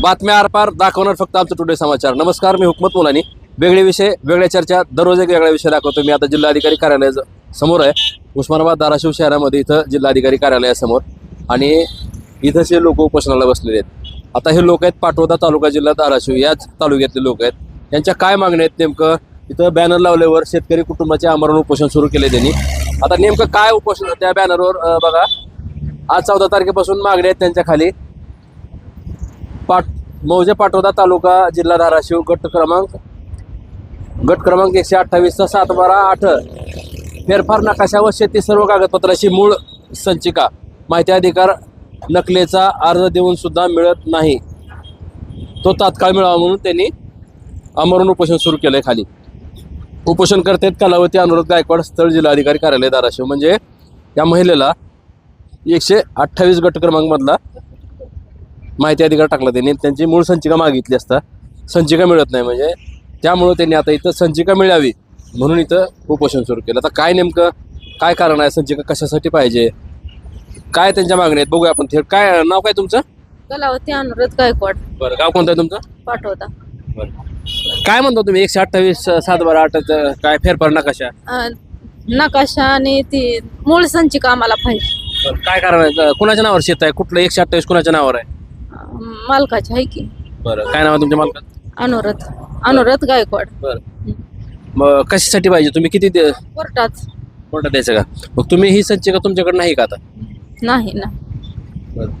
बातम्या आरपार दाखवणार फक्त आमचं टुडे समाचार. नमस्कार मी हुकमत मुलानी. वेगळे विषय वेगळ्या चर्चा दररोज एक वेगळा विषय दाखवतो मी आता जिल्हाधिकारी कार्यालय समोर आहे. उस्मानाबाद धाराशिव शहरामध्ये इथं जिल्हाधिकारी कार्यालयासमोर आणि इथंचे लोक उपोषणाला बसलेले आहेत. आता हे लोक आहेत पाटोदा तालुका जिल्हा धाराशिव. याच तालुक्यातले लोक आहेत. यांच्या काय मागण्या आहेत नेमकं? इथं बॅनर लावल्यावर शेतकरी कुटुंबाचे आमरण उपोषण सुरू केले त्यांनी. आता नेमकं काय उपोषण त्या बॅनरवर बघा. आज चौदा तारखेपासून मागण्या आहेत त्यांच्या खाली. पाट मौजे पाटोदा तालुका जिल्हा धाराशिव गट क्रमांक गट क्रमांक एकशे अठ्ठावीसचा सात बारा आठ. फेरफार नकाशा व शेती सर्व कागदपत्राची मूळ संचिका. माहिती अधिकार नकलेचा अर्ज देऊन सुद्धा मिळत नाही. तो तात्काळ मिळावा म्हणून त्यांनी आमरण उपोषण सुरू केलंय खाली. उपोषण करतात कलावती अनुरोध गायकवाड स्थळ जिल्हाधिकारी कार्यालय धाराशिव. म्हणजे या महिलेला एकशे अठ्ठावीस गट क्रमांकमधला माहिती अधिकार टाकला त्यांनी. त्यांची मूळ संचिका मागितली असता संचिका मिळत नाही म्हणजे. त्यामुळं त्यांनी आता इथं संचिका मिळावी म्हणून इथं उपोषण सुरू केलं. आता काय नेमकं काय कारण आहे संचिका कशासाठी पाहिजे? काय त्यांच्या मागण्या आहेत? बघूया आपण. थेट काय नाव काय तुमचं? कलावती अनुरोध गायकवाड. बरं गाव कोणतं आहे तुमचं? पाठवता. काय म्हणतो तुम्ही? एकशे अठ्ठावीस सात बारा आठ काय फेरफार नकाशा? अं, नकाशा आणि ती मूळ संचिका आम्हाला पाहिजे. बरं, काय कारण आहे? कुणाच्या नावावर शेत आहे? कुठलं एकशे अठ्ठावीस कुणाच्या नावावर आहे? मालकाची आहे की. बरं. काय नाव आहे तुमच्या मालकाचं? अनुरोध. अनुरोध गायकवाड. बरं. मग कशासाठी पाहिजे? तुम्ही किती दे- कोर्टात. कोर्टात द्यायचं का? मग तुम्ही ही संचिका तुमच्याकडे नाही का आता? नाही ना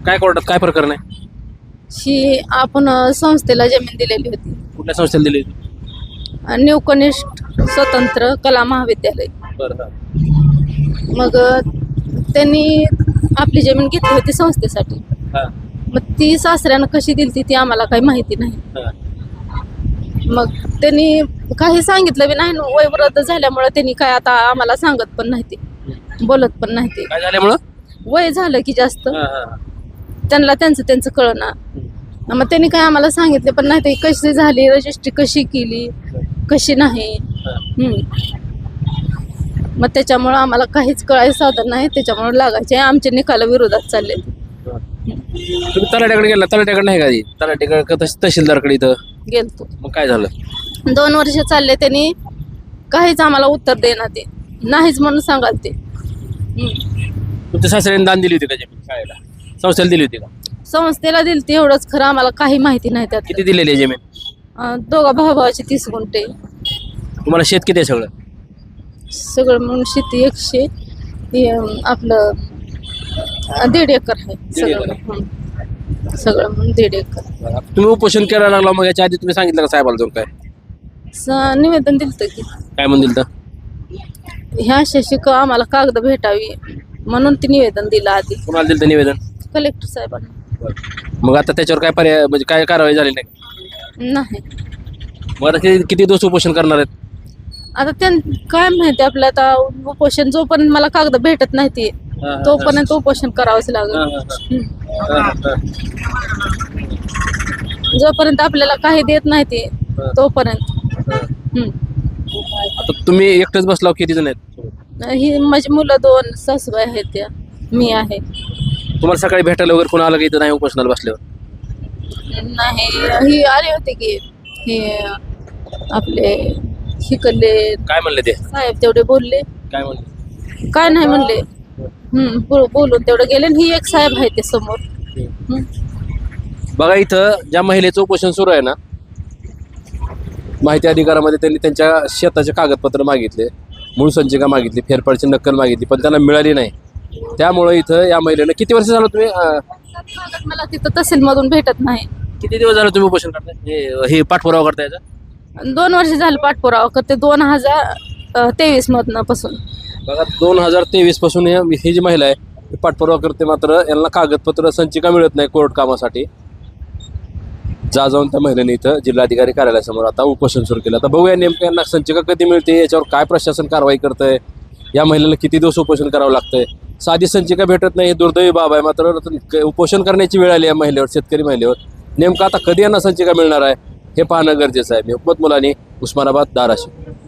काय कोर्टात? काय प्रकरण आहे? शी आपण अं, संस्थेला जमीन दिलेली होती. कुठल्या संस्थेला दिली अं, न्यू कनिष्ठ स्वतंत्र कला महाविद्यालय. बरं मग अं, त्यांनी आपली जमीन घेतली होती संस्थेसाठी. हां. मग ती सासऱ्यानं कशी दिली ती आम्हाला काही माहिती नाही. हां मग त्यांनी काही सांगितलं बी नाही न, वयवृद्ध झाल्यामुळे त्यांनी काय आता आम्हाला सांगत पण नाही ते बोलत पण नाही ते. काय झाल्यामुळं? वय झालं की जास्त. हां हां त्यांना त्यांचं त्यांचं कळना मग त्यांनी काय आम्हाला सांगितले पण नाही ते कशी झाली रजिस्ट्री कशी केली कशी नाही. हम्म. मग त्याच्यामुळं आम्हाला काहीच कळायचं साधन नाही त्याच्यामुळे लागायचे आमच्या निकाला विरोधात चालले तुम्ही तलाट्याकडे गेला तलाट्याकडे नाही का आधी? तलाट्याकडे का तस- तहसीलदारकडे इथं? गेलतो. मग काय झालं? दोन वर्ष चालले त्यांनी काहीच आम्हाला उत्तर देणार ते. नाहीच म्हणून सांगाल ते हम्म. तुमच्या सासऱ्याने दान दिली होती का जमीन शाळेला? संस्थेला दिली होती का? संस्थेला दिली ते एवढंच खरं आम्हाला काही माहिती नाही त्यात. किती दिलेली आहे जमीन? अं, दोघा भाऊ भावाचे तीस गुंठे. तुम्हाला शेत किती आहे सगळं? सगळं म्हणून शेती एकशे हे, अं, आपलं दीड एकर आहे सगळं. हं. सगळं म्हणून दीड एकर. तुम्ही उपोषण करायला लागला मग याच्या आधी तुम्ही सांगितलं का साहेबाला जाऊन काय? स- निवेदन दिलं की. काय म्हणून दिलं ह्या शिक आम्हाला कागद भेटावी म्हणून ते निवेदन दिलं आधी. कोणाला दिलं निवेदन? कलेक्टर साहेबांना. मग आता त्याच्यावर काय पर्याय म्हणजे काय कारवाई झाली नाही? नाही. मग आता किती किती दिवस उपोषण करणार आहेत? आता त्यां काय माहिती आपलं आता उपोषण जोपर्यंत मला कागद भेटत नाही ते तोपर्यंत उपोषण करावंच लागेल. जोपर्यंत आपल्याला काही देत नाही ते तोपर्यंत. आता तुम्ही एकटेच बसलाव किती जण आहेत? ही माझी मुलं दोन सासूबाई आहेत त्या. मी आहे. तुम्हाला सकाळी भेटायला वगैरे कोण आलं की इथं? नाही उपोषणाला बसल्यावर? नाही ही आले होते की हे आपले शिकले. काय म्हणले ते? साहेब तेवढे बोलले. काय म्हणले? काय नाही म्हणले. हम्म बोलून तेवढं गेले आणि ही एक साहेब आहे ते समोर. हम्म. बघा इथं ज्या महिलेचं उपोषण सुरू आहे ना माहिती अधिकारामध्ये त्यांनी त्यांच्या शेताचे कागदपत्र मागितले मूळ संचिका मागितली फेरफारची नक्कल मागितली पण त्यांना मिळाली नाही. त्यामुळं इथं या महिलेनं किती वर्ष झालं तुम्ही अं, मला तिथं तहसील मधून भेटत नाही. किती दिवस झालं तुम्ही उपोषण करताय? हे हे पाठपुरावा करताय याचा? दोन वर्ष झालं पाठपुरावा करते दोन हजार तेवीस मधनं पासून. बघा दोन हजार तेवीसपासून ही जी महिला आहे ही पाठपुरावा करते मात्र यांना कागदपत्र संचिका मिळत नाही कोर्ट कामासाठी. जा जाऊन त्या महिलेने इथं जिल्हाधिकारी कार्यालयासमोर आता उपोषण सुरू केलं. आता बघूया नेमकं यांना संचिका कधी मिळते याच्यावर काय प्रशासन कारवाई करतंय? या महिलेला किती दिवस उपोषण करावं लागतंय? साधी संचिका भेटत नाही हे दुर्दैवी बाब आहे. मात्र उपोषण करण्याची वेळ आली या महिलेवर शेतकरी महिलेवर. नेमकं आता कधी यांना संचिका मिळणार आहे हे पाहणं गरजेचं आहे. मी हुकमत मुलानी उस्मानाबाद धाराशिव.